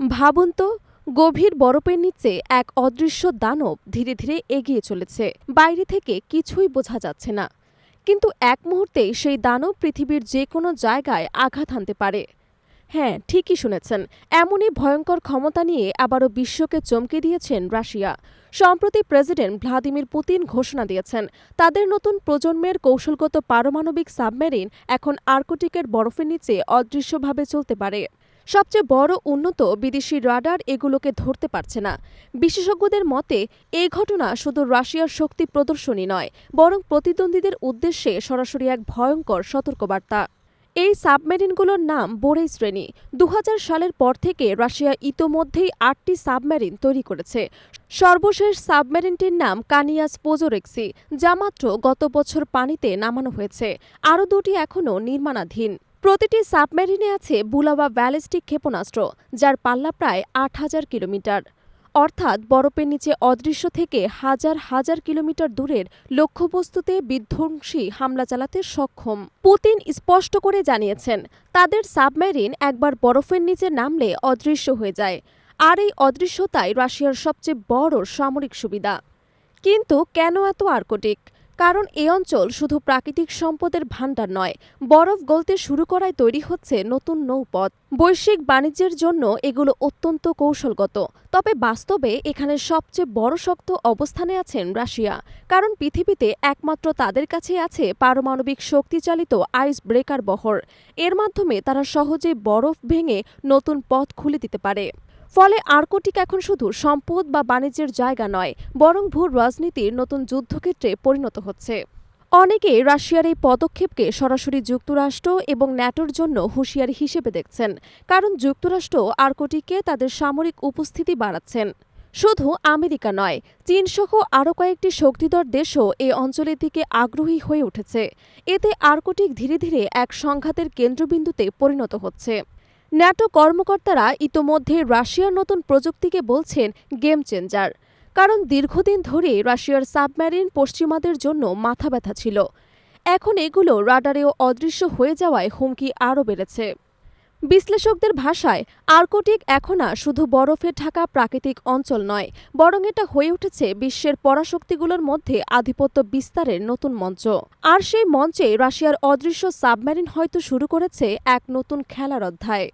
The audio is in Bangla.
ভাবুন তো, গভীর বরফের নিচে এক অদৃশ্য দানব ধীরে ধীরে এগিয়ে চলেছে। বাইরে থেকে কিছুই বোঝা যাচ্ছে না। কিন্তু এক মুহূর্তে সেই দানব পৃথিবীর যে কোনো জায়গায় আঘাত হানতে পারে। হ্যাঁ ঠিকই শুনেছেন। এমনই ভয়ঙ্কর ক্ষমতা নিয়ে আবারও বিশ্বকে চমকে দিয়েছেন রাশিয়া। সম্প্রতি প্রেসিডেন্ট ভ্লাদিমির পুতিন ঘোষণা দিয়েছেন, তাদের নতুন প্রজন্মের কৌশলগত পারমাণবিক সাবমেরিন এখন আর্কটিকের বরফের নিচে অদৃশ্যভাবে চলতে পারে। সবচেয়ে বড় উন্নত বিদেশি রাডার এগুলোকে ধরতে পারছে না। বিশেষজ্ঞদের মতে, এই ঘটনা শুধু রাশিয়ার শক্তি প্রদর্শনী নয়, বরং প্রতিদ্বন্দ্বীদের উদ্দেশ্যে সরাসরি এক ভয়ঙ্কর সতর্কবার্তা। এই সাবমেরিনগুলোর নাম বোরেই শ্রেণি। দু হাজার সালের পর থেকে রাশিয়া ইতোমধ্যেই আটটি সাবমেরিন তৈরি করেছে। সর্বশেষ সাবমেরিনটির নাম কানিয়াস পোজোরেক্সি, যা মাত্র গত বছর পানিতে নামানো হয়েছে। আরও দুটি এখনও নির্মাণাধীন। প্রতিটি সাবমেরিনে আছে বুলাবা ব্যালিস্টিক ক্ষেপণাস্ত্র, যার পাল্লা প্রায় আট হাজার কিলোমিটার। অর্থাৎ বরফের নিচে অদৃশ্য থেকে হাজার হাজার কিলোমিটার দূরের লক্ষ্যবস্তুতে বিধ্বংসী হামলা চালাতে সক্ষম। পুতিন স্পষ্ট করে জানিয়েছেন, তাদের সাবমেরিন একবার বরফের নিচে নামলে অদৃশ্য হয়ে যায়। আর এই অদৃশ্যতাই রাশিয়ার সবচেয়ে বড় সামরিক সুবিধা। কিন্তু কেন এত আর্কটিক? কারণ এ অঞ্চল শুধু প্রাকৃতিক সম্পদের ভাণ্ডার নয়, বরফ গলতে শুরু করায় তৈরি হচ্ছে নতুন নৌপথ। বৈশ্বিক বাণিজ্যের জন্য এগুলো অত্যন্ত কৌশলগত, তবে বাস্তবে এখানে সবচেয়ে বড় শক্ত অবস্থানে আছেন রাশিয়া, কারণ পৃথিবীতে একমাত্র তাদের কাছে আছে পারমাণবিক শক্তিচালিত আইস ব্রেকার বহর। এর মাধ্যমে তারা সহজে বরফ ভেঙে নতুন পথ খুলে দিতে পারে। ফলে আর্কটিক এখন শুধু সম্পদ বা বাণিজ্যের জায়গা নয়, বরং ভূ রাজনীতির নতুন যুদ্ধক্ষেত্রে পরিণত হচ্ছে। অনেকে রাশিয়ার এই পদক্ষেপকে সরাসরি যুক্তরাষ্ট্র এবং ন্যাটোর জন্য হুঁশিয়ারি হিসেবে দেখছেন, কারণ যুক্তরাষ্ট্র আর্কটিকে তাদের সামরিক উপস্থিতি বাড়াচ্ছেন। শুধু আমেরিকা নয়, চীনসহ আরও কয়েকটি শক্তিধর দেশও এই অঞ্চলের দিকে আগ্রহী হয়ে উঠেছে। এতে আর্কটিক ধীরে ধীরে এক সংঘাতের কেন্দ্রবিন্দুতে পরিণত হচ্ছে। ন্যাটো কর্মকর্তারা ইতোমধ্যে রাশিয়ার নতুন প্রযুক্তিকে বলছেন গেম চেঞ্জার। কারণ দীর্ঘদিন ধরে রাশিয়ার সাবমেরিন পশ্চিমাদের জন্য মাথা ব্যথা ছিল। এখন এগুলো রাডারেও অদৃশ্য হয়ে যাওয়ায় হুমকি আরও বেড়েছে। বিশ্লেষকদের ভাষায়, আর্কটিক এখন আর শুধু বরফে ঢাকা প্রাকৃতিক অঞ্চল নয়, বরং এটা হয়ে উঠেছে বিশ্বের পরাশক্তিগুলোর মধ্যে আধিপত্য বিস্তারের নতুন মঞ্চ। আর সেই মঞ্চে রাশিয়ার অদৃশ্য সাবমেরিন হয়তো শুরু করেছে এক নতুন খেলার অধ্যায়।